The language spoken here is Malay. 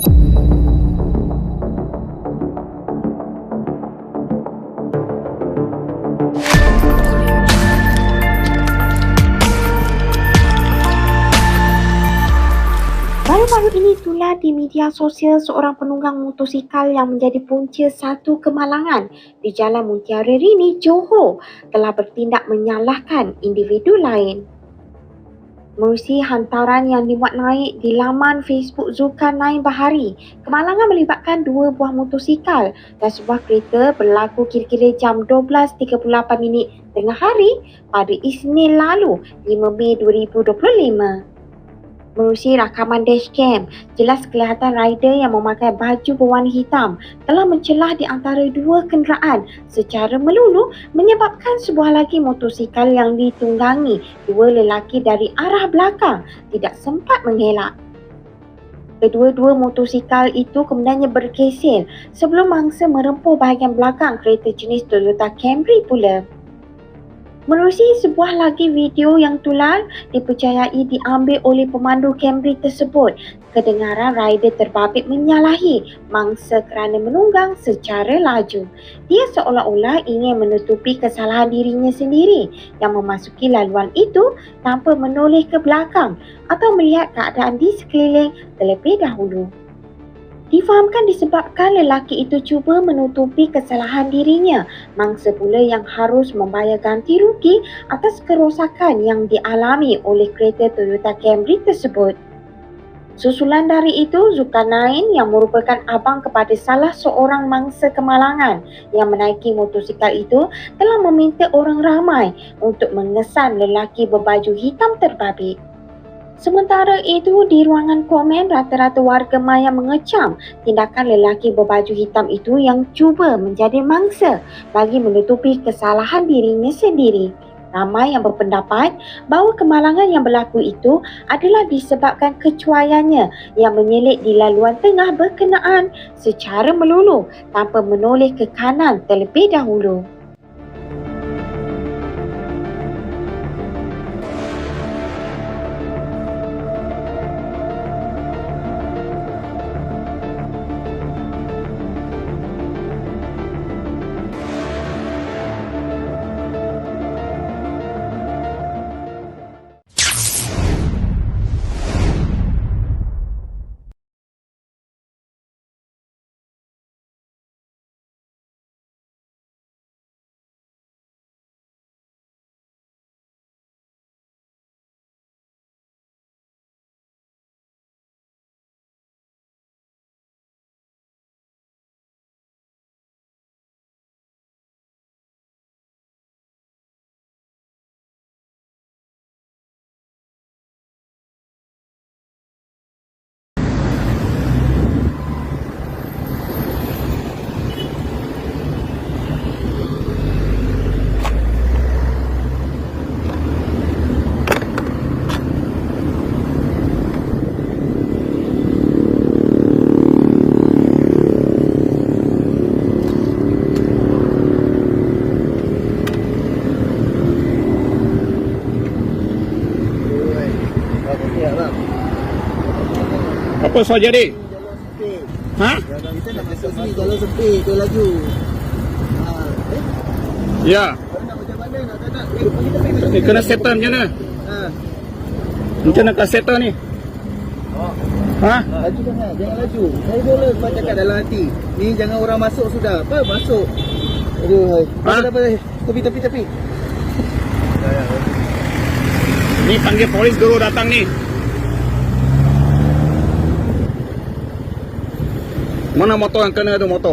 Baru-baru ini tular di media sosial seorang penunggang motosikal yang menjadi punca satu kemalangan di Jalan Mutiara Rini, Johor telah bertindak menyalahkan individu lain. Merusi hantaran yang dimuat naik di laman Facebook Zulkarnain Bahari, kemalangan melibatkan dua buah motosikal dan sebuah kereta berlaku kira-kira jam 12.38 minit tengah hari pada Isnin lalu 5 Mei 2025. Menerusi rakaman dashcam, jelas kelihatan rider yang memakai baju berwarna hitam telah mencelah di antara dua kenderaan secara melulu menyebabkan sebuah lagi motosikal yang ditunggangi dua lelaki dari arah belakang tidak sempat mengelak. Kedua-dua motosikal itu kemudiannya berkesel sebelum mangsa merempuh bahagian belakang kereta jenis Toyota Camry pula. Menerusi sebuah lagi video yang tular dipercayai diambil oleh pemandu Camry tersebut, kedengaran rider terbabit menyalahi mangsa kerana menunggang secara laju. Dia seolah-olah ingin menutupi kesalahan dirinya sendiri yang memasuki laluan itu tanpa menoleh ke belakang atau melihat keadaan di sekeliling terlebih dahulu. Difahamkan disebabkan lelaki itu cuba menutupi kesalahan dirinya, mangsa pula yang harus membayar ganti rugi atas kerosakan yang dialami oleh kereta Toyota Camry tersebut. Susulan dari itu, Zulkarnain yang merupakan abang kepada salah seorang mangsa kemalangan yang menaiki motosikal itu telah meminta orang ramai untuk mengesan lelaki berbaju hitam terbabit. Sementara itu, di ruangan komen, rata-rata warga maya mengecam tindakan lelaki berbaju hitam itu yang cuba menjadi mangsa bagi menutupi kesalahan dirinya sendiri. Ramai yang berpendapat bahawa kemalangan yang berlaku itu adalah disebabkan kecuaiannya yang menyelit di laluan tengah berkenaan secara melulu tanpa menoleh ke kanan terlebih dahulu. Apa soal jadi? Ha? Jalan kita nak masuk sini jalan sempit, dia laju. Ha, eh, Ya. nak nak nak? Eh. Ni kena settle macam mana? Ha. Macam mana kena settle ni? Oh. Ha? Laju jangan, jangan laju. Saya boleh sebab cakap dalam hati. Ni jangan orang masuk sudah. Apa masuk? Aduh, hai. Ha? Apa apa tepi tepi tepi. Ni panggil polis dulu datang ni. Mana motor yang kena tu motor?